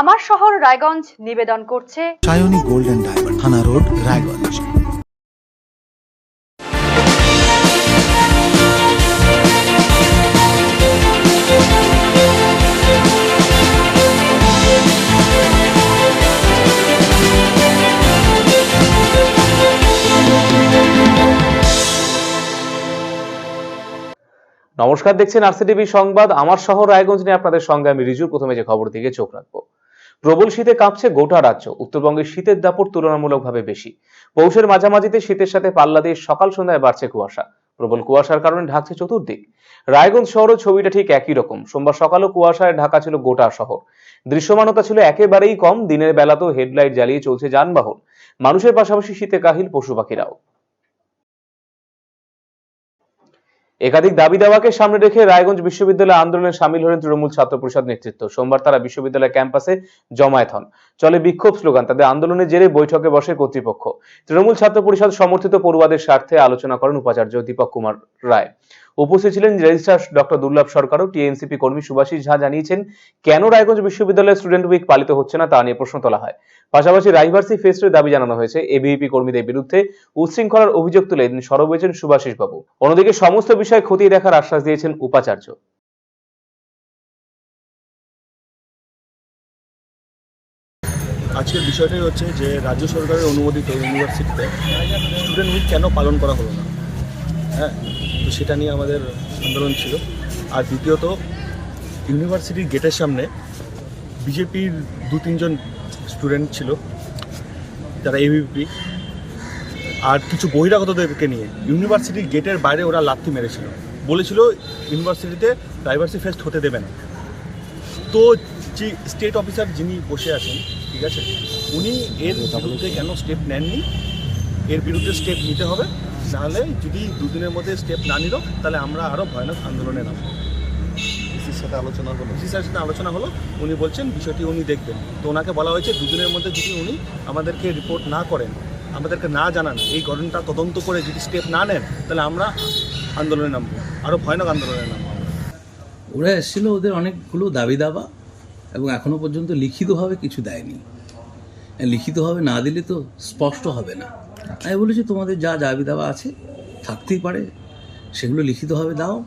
আমার শহর রায়গঞ্জ নিবেদন করছে সায়নী গোল্ডেন ডায়মন্ড থানা রোড রায়গঞ্জ। নমস্কার দেখছেন আরসিটিভি সংবাদ। আমার শহর রায়গঞ্জ নিয়ে আপনাদের সঙ্গে আমি রিজু প্রথমে যে খবর দিকে চোখ রাখব। প্রবল শীতে কাঁপছে গোটা রাজ্য। উত্তরবঙ্গের শীতের দাপট তুলনামূলকভাবে বেশি। পৌষের মাঝামাঝিতে শীতের সাথে পাল্লা দিয়ে সকাল সন্ধ্যায় বাড়ছে কুয়াশা। প্রবল কুয়াশার কারণে ঢাকছে চতুর্দিক। রায়গঞ্জ শহরের ছবিটা ঠিক একই রকম। সোমবার সকালও কুয়াশায় ঢাকা ছিল গোটা শহর। দৃশ্যমানতা ছিল একেবারেই কম। দিনের বেলাতেও হেডলাইট জ্বালিয়ে চলছে যানবাহন। মানুষের পাশাপাশি শীতে কাহিল পশু পাখিরাও। একাধিক দাবি দাওয়াকে সামনে রেখে রায়গঞ্জ বিশ্ববিদ্যালয় আন্দোলনে সামিল হলেন তৃণমূল ছাত্র পরিষদ নেতৃত্ব। সোমবার তারা বিশ্ববিদ্যালয় ক্যাম্পাসে জমায়েত হন। চলে বিক্ষোভ স্লোগান, তাদের আন্দোলনের জেরে বৈঠকে বসে কর্তৃপক্ষ। তৃণমূল ছাত্র পরিষদ সমর্থিত পড়ুয়াদের স্বার্থে আলোচনা করেন উপাচার্য দীপক কুমার রায়। উপস্থিত ছিলেন রেজিস্ট্রার ডক্টর দুর্লভ সরকার ও টিএনসিপি কর্মী সুভাষিস ঝা জানিয়েছেন, কেন রায়গঞ্জ বিশ্ববিদ্যালয়ের স্টুডেন্ট উইক পালিত হচ্ছে না তা নিয়ে প্রশ্ন তোলা হয়। পাশাপাশি রাইভার্সি ফেস্টের দাবি জানানো হয়েছে, এবিভিপি কর্মীদের বিরুদ্ধে উচ্ছৃঙ্খলার অভিযোগ তুলে এদিন সরব হয়েছেন সুভাষিস বাবু অন্যদিকে সমস্ত বিষয় খতিয়ে দেখার আশ্বাস দিয়েছেন উপাচার্য। আজকের বিষয়টাই হচ্ছে যে, রাজ্য সরকারের অনুমোদিত ইউনিভার্সিটিতে স্টুডেন্ট উইক কেন পালন করা হলো না? হ্যাঁ তো সেটা নিয়ে আমাদের আন্দোলন ছিল। আর দ্বিতীয়ত, ইউনিভার্সিটির গেটের সামনে বিজেপির দু তিনজন স্টুডেন্ট ছিল, যারা এবিপি আর কিছু বহিরাগতদেরকে নিয়ে ইউনিভার্সিটির গেটের বাইরে ওরা লাথি মেরেছিল। বলেছিল, ইউনিভার্সিটিতে ডাইভার্সি ফেস্ট হতে দেবে না। তো যে স্টেট অফিসার যিনি বসে আছেন, ঠিক আছে, উনি এর বিরুদ্ধে কেন স্টেপ নেননি? এর বিরুদ্ধে স্টেপ নিতে হবে। নাহলে যদি দুদিনের মধ্যে স্টেপ না নিল তাহলে আমরা আরও ভয়ানক আন্দোলনে নামবো। ডিসির সাথে আলোচনা হলো? ডিসির সাথে আলোচনা হলো উনি বলছেন বিষয়টি উনি দেখবেন। তো ওনাকে বলা হয়েছে দুদিনের মধ্যে যদি উনি আমাদেরকে রিপোর্ট না করেন আমাদেরকে না জানান এই ঘটনাটা তদন্ত করে যদি স্টেপ না নেন তাহলে আমরা আন্দোলনে নামবো আরও ভয়ানক আন্দোলনে নামবো। ওরা এসেছিল ওদের অনেকগুলো দাবি দাবা এবং এখনও পর্যন্ত লিখিতভাবে কিছু দেয়নি। লিখিতভাবে না দিলে তো স্পষ্ট হবে না। আমি বলেছি, তোমাদের যা দাবি দাবা আছে, থাকতেই পারে। সেগুলো লিখিতভাবে দাও।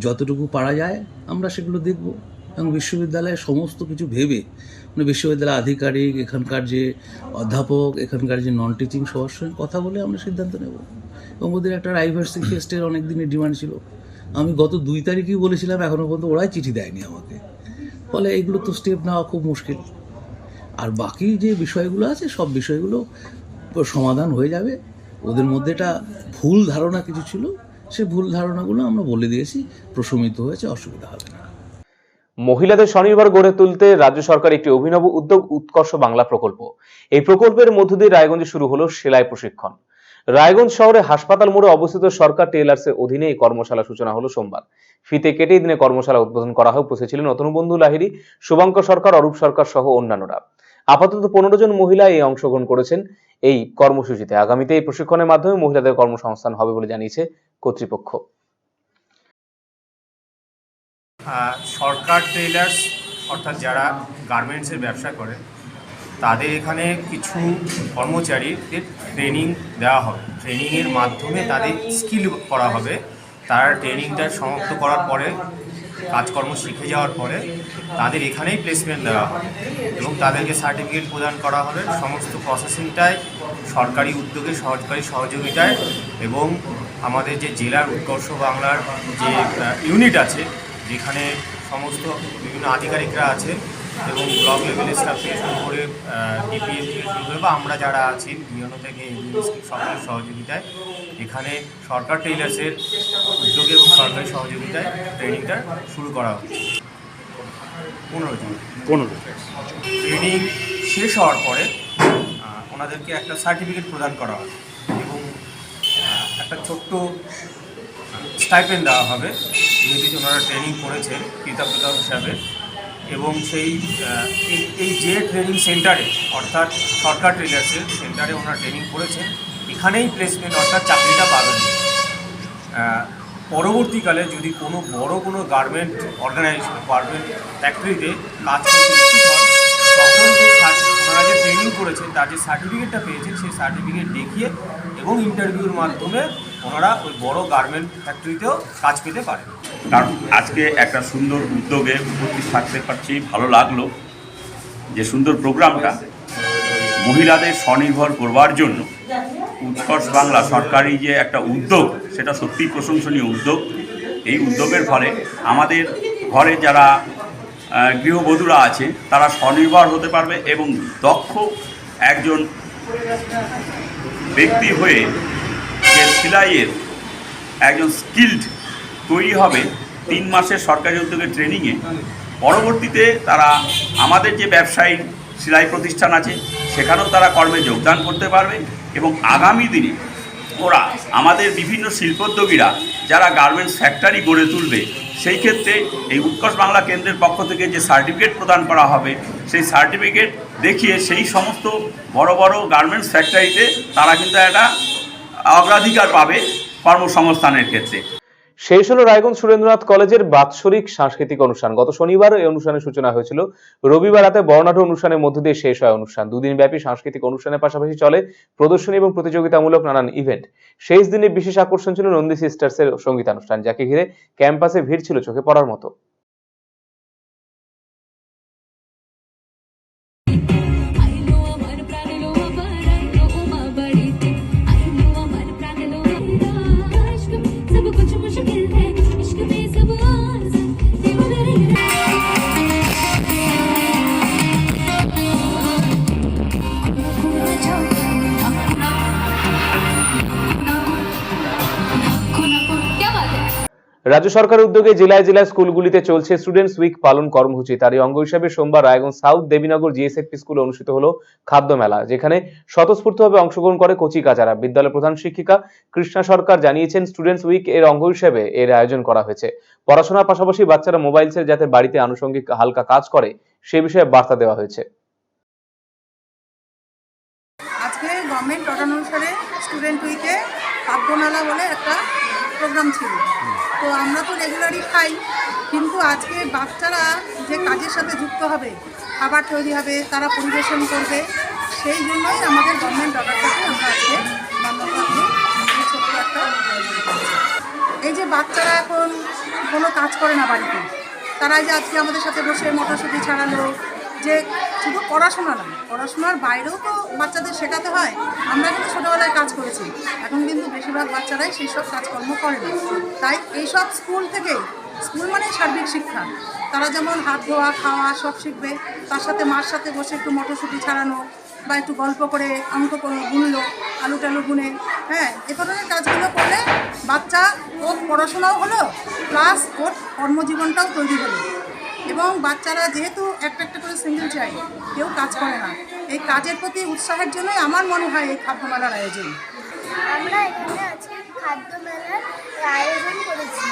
যতটুকু পারা যায়, আমরা সেগুলো দেখব। এবং বিশ্ববিদ্যালয়ে সমস্ত কিছু ভেবে মানে বিশ্ববিদ্যালয় আধিকারিক, এখানকার যে অধ্যাপক, এখানকার যে নন টিচিং সবার সঙ্গে কথা বলে আমরা সিদ্ধান্ত নেব। এবং ওদের একটা রাইভার্সি ফেস্টের অনেক দিনের ডিমান্ড ছিল। আমি গত দুই তারিখেই বলেছিলাম এখনও পর্যন্ত ওরাই চিঠি দেয়নি আমাকে। ফলে এগুলো তো স্টেপ নেওয়া খুব মুশকিল। আর বাকি যে বিষয়গুলো আছে, সব বিষয়গুলো সমাধান হয়ে যাবে। ওদের মধ্যে একটা ভুল ধারণা কিছু ছিল সে ভুল ধারণাগুলো আমরা বলে দিয়েছি, প্রশমিত হয়েছে, অসুবিধা হবে না। মহিলাদের স্বনির্ভর গড়ে তুলতে রাজ্য সরকার একটি অভিনব উদ্যোগ, উৎকর্ষ বাংলা প্রকল্প। এই প্রকল্পের মধ্য দিয়ে রায়গঞ্জে শুরু হলো সেলাই প্রশিক্ষণ। রায়গঞ্জ শহরে হাসপাতাল মোড়ে অবস্থিত সরকার টেলার্সের অধীনে এই কর্মশালা সূচনা হলো সোমবার। ফিতে কেটে দিনে কর্মশালা উদ্বোধন করা হয় উপস্থিত ছিলেন নতুন বন্ধু লাহিড়ী, শুভঙ্কর সরকার, অরূপ সরকার সহ অন্যান্যরা। আপাতত পনেরো জন মহিলা এই অংশগ্রহণ করেছেন এই কর্মসূচিতে। আগামীতে এই প্রশিক্ষণের মাধ্যমে মহিলাদের কর্মসংস্থান হবে বলে জানিয়েছে কর্তৃপক্ষ। সরকার টেইলার্স, অর্থাৎ যারা গার্মেন্টসের ব্যবসা করে, তাদের এখানে কিছু কর্মচারীদের ট্রেনিং দেওয়া হবে। ট্রেনিংয়ের মাধ্যমে তাদের স্কিল করা হবে। তারা ট্রেনিংটা সমাপ্ত করার পরে কাজকর্ম শিখে যাওয়ার পরে তাদের এখানেই প্লেসমেন্ট দেওয়া হবে এবং তাদেরকে সার্টিফিকেট প্রদান করা হবে। সমস্ত প্রসেসিংটাই সরকারি উদ্যোগে সরকারি সহযোগিতায় এবং আমাদের যে জেলার উৎকর্ষ বাংলার যে ইউনিট আছে, যেখানে সমস্ত বিভিন্ন আধিকারিকরা আছে এবং ব্লক লেভেলের স্টাফ থেকে শুরু করে ডিপিএস শুরু বা আমরা যারা আছি বিয়নো থেকে সকলের সহযোগিতায় এখানে সরকার টেইলার্সের উদ্যোগে এবং সরকারি সহযোগিতায় ট্রেনিংটা শুরু করা হচ্ছে। পনেরো জন। পনেরো ট্রেনিং শেষ হওয়ার পরে ওনাদেরকে একটা সার্টিফিকেট প্রদান করা হবে এবং একটা ছোট্ট স্টাইপেন্ড দেওয়া হবে। যেহেতু ওনারা ট্রেনিং করেছে কৃতজ্ঞতা হিসাবে। এবং সেই এই- এই যে ট্রেনিং সেন্টারে অর্থাৎ সরকার ট্রেনার্সের সেন্টারে ওনারা ট্রেনিং করেছেন এখানেই প্লেসমেন্ট অর্থাৎ চাকরিটা পাবেন। পরবর্তীকালে যদি কোনো বড় কোনো গার্মেন্ট অর্গানাইজেশন গার্মেন্ট ফ্যাক্টরিতে কাজ করতে ইচ্ছুক হন, তখন যে ওনারা যে ট্রেনিং করেছেন, তার যে সার্টিফিকেটটা পেয়েছেন, সেই সার্টিফিকেট দেখিয়ে এবং ইন্টারভিউর মাধ্যমে ওনারা ওই বড় গার্মেন্ট ফ্যাক্টরিতেও কাজ পেতে পারেন। কারণ আজকে একটা সুন্দর উদ্যোগে উপস্থিত থাকতে পারছি, ভালো লাগল। যে সুন্দর প্রোগ্রামটা মহিলাদের স্বনির্ভর করবার জন্য উৎকর্ষ বাংলা সরকারি যে একটা উদ্যোগ, সেটা সত্যিই প্রশংসনীয় উদ্যোগ। এই উদ্যোগের ফলে আমাদের ঘরে যারা গৃহবধূরা আছে, তারা স্বনির্ভর হতে পারবে এবং দক্ষ একজন ব্যক্তি হয়ে যে সেলাইয়ের একজন স্কিল্ড তৈরি হবে তিন মাসের সরকারি উদ্যোগের ট্রেনিংয়ে। পরবর্তীতে তারা আমাদের যে ব্যবসায়ী সেলাই প্রতিষ্ঠান আছে সেখানেও তারা কর্মে যোগদান করতে পারবে এবং আগামী দিনে ওরা আমাদের বিভিন্ন শিল্পোদ্যোগীরা যারা গার্মেন্টস ফ্যাক্টরি গড়ে তুলবে, সেই ক্ষেত্রে এই উৎকর্ষ বাংলা কেন্দ্রের পক্ষ থেকে যে সার্টিফিকেট প্রদান করা হবে, সেই সার্টিফিকেট দেখিয়ে সেই সমস্ত বড় বড় গার্মেন্টস ফ্যাক্টরিতে তারা কিন্তু একটা অগ্রাধিকার পাবে কর্মসংস্থানের ক্ষেত্রে। শেষ হলো রায়গঞ্জ সুরেন্দ্রনাথ কলেজের বাৎসরিক সাংস্কৃতিক অনুষ্ঠান। গত শনিবার এই অনুষ্ঠানের সূচনা হয়েছিল। রবিবার রাতে বর্ণাঢ্য অনুষ্ঠানের মধ্য দিয়ে শেষ হয় অনুষ্ঠান। দুদিন ব্যাপী সাংস্কৃতিক অনুষ্ঠানের পাশাপাশি চলে প্রদর্শনী এবং প্রতিযোগিতামূলক নানান ইভেন্ট শেষ দিনে বিশেষ আকর্ষণ ছিল নন্দী সিস্টার্সের সঙ্গীতানুষ্ঠান, যাকে ঘিরে ক্যাম্পাসে ভিড় ছিল চোখে পড়ার মতো। রাজ্য সরকারের উদ্যোগে জেলায় জেলায় স্কুলগুলিতে চলছে স্টুডেন্টস উইক পালন কর্মসূচি। তারই অঙ্গ হিসেবে সোমবার রায়গঞ্জ সাউথ দেবীনগর জিএসএফপি স্কুলে অনুষ্ঠিত হলো খাদ্য মেলা, যেখানে স্বতঃস্ফূর্তভাবে অংশগ্রহণ করে কচি কাচারা বিদ্যালয় প্রধান শিক্ষিকা কৃষ্ণা সরকার জানিয়েছেন স্টুডেন্টস উইক এর অঙ্গ হিসেবে এর আয়োজন করা হয়েছে। পড়াশোনার পাশাপাশি বাচ্চারা মোবাইলসের যাতে বাড়িতে আনুষঙ্গিক হালকা কাজ করে, সে বিষয়ে বার্তা দেওয়া হয়েছে। অনুসারে স্টুডেন্ট উইকে খাদ্যমেলা বলে একটা প্রোগ্রাম ছিল। তো আমরা তো রেগুলারই খাই, কিন্তু আজকে বাচ্চারা যে কাজের সাথে যুক্ত হবে, খাবার তৈরি হবে, তারা পরিবেশন করবে, সেই জন্যই আমাদের গভর্নমেন্ট অর্ডারটাকে আমরা আজকে এই ছোট্ট একটা এই যে বাচ্চারা এখন কোনো কাজ করে না বাড়িতে তারা যে আজকে আমাদের সাথে বসে মটরশুঁটি ছাড়ালো, যে শুধু পড়াশোনা না পড়াশোনার বাইরেও তো বাচ্চাদের শেখাতে হয়। আমরা কিন্তু ছোটোবেলায় কাজ করেছি। এখন কিন্তু বেশিরভাগ বাচ্চারাই সেই সব কাজকর্ম করে না। তাই এইসব স্কুল থেকে স্কুল মানে সার্বিক শিক্ষা। তারা যেমন হাত ধোয়া, খাওয়া সব শিখবে। তার সাথে মার সাথে বসে একটু মটরশুঁটি ছাড়ানো বা একটু গল্প করে অঙ্ক করে গুনলো, আলু টালু গুনে হ্যাঁ এ ধরনের কাজগুলো করলে বাচ্চা ওর পড়াশোনাও হলো প্লাস ওর কর্মজীবনটাও তৈরি হলো। এবং বাচ্চারা যেহেতু একটা একটা করে সিঙ্গেল চাই কেউ কাজ করে না। এই কাজের প্রতি উৎসাহের জন্যই আমার মনে হয় এই খাদ্যমেলার আয়োজন। আমরা এখানে আজকে খাদ্য মেলার আয়োজন করেছি।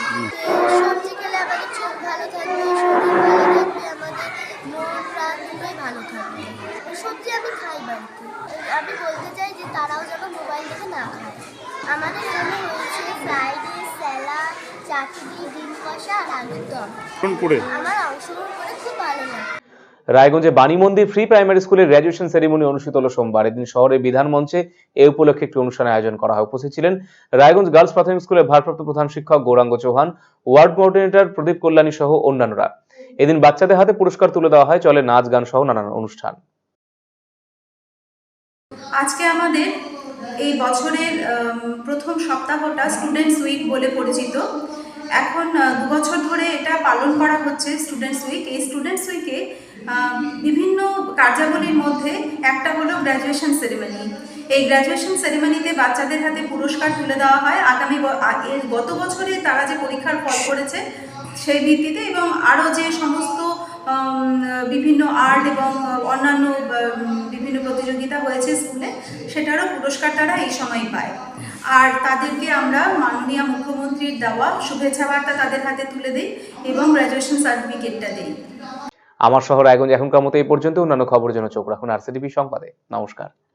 সবজি খেলে আমাদের চোখ ভালো থাকবে শরীর ভালো থাকবে আমাদের মন, প্রাণ দুটোই ভালো থাকবে। সবজি আমি খাই বাড়িতে। আমি বলতে চাই যে তারাও যেন মোবাইল দেখে না খায়। আমাদের এখানে রয়েছে ফ্রাইড স্যালাড রায়গঞ্জে বাণী মন্দির ফ্রি প্রাইমারি স্কুলের গ্র্যাজুয়েশন সেরিমনি অনুষ্ঠিত হল সোমবার। এদিন শহরের বিধান মঞ্চে এ উপলক্ষে একটি অনুষ্ঠানের আয়োজন করা হয়। উপস্থিত ছিলেন রায়গঞ্জ গার্লস প্রাথমিক স্কুলের ভারপ্রাপ্ত প্রধান শিক্ষক গৌরাঙ্গ চৌহান ওয়ার্ড কোঅর্ডিনেটর প্রদীপ কল্যাণী সহ অন্যান্যরা। এদিন বাচ্চাদের হাতে পুরস্কার তুলে দেওয়া হয়। চলে নাচ গান সহ নানান অনুষ্ঠান। আজকে আমাদের এই বছরের প্রথম সপ্তাহটা স্টুডেন্টস উইক বলে পরিচিত। এখন দু বছর ধরে এটা পালন করা হচ্ছে স্টুডেন্টস উইক এই স্টুডেন্টস উইকে বিভিন্ন কার্যাবলীর মধ্যে একটা হলো গ্র্যাজুয়েশন সেরেমনি এই গ্র্যাজুয়েশন সেরেমনিতে বাচ্চাদের হাতে পুরস্কার তুলে দেওয়া হয়। আগামী গত বছরে তারা যে পরীক্ষার ফল করেছে, সেই ভিত্তিতে এবং আরও যে সমস্ত বিভিন্ন আর্ট এবং অন্যান্য বিভিন্ন প্রতিযোগিতা হয়েছে স্কুলে, সেটারও পুরস্কার তারা এই সময় পায়। আর তাদেরকে আমরা মাননীয় মুখ্যমন্ত্রীর দেওয়া শুভেচ্ছা বার্তা তাদের হাতে তুলে দিই এবং গ্র্যাজুয়েশন সার্টিফিকেটটা দিই। আমার শহর আগুন এখনকার মতো এই পর্যন্ত। অন্যান্য খবরের জন্য চোখ রাখুন আর সংবাদে। নমস্কার।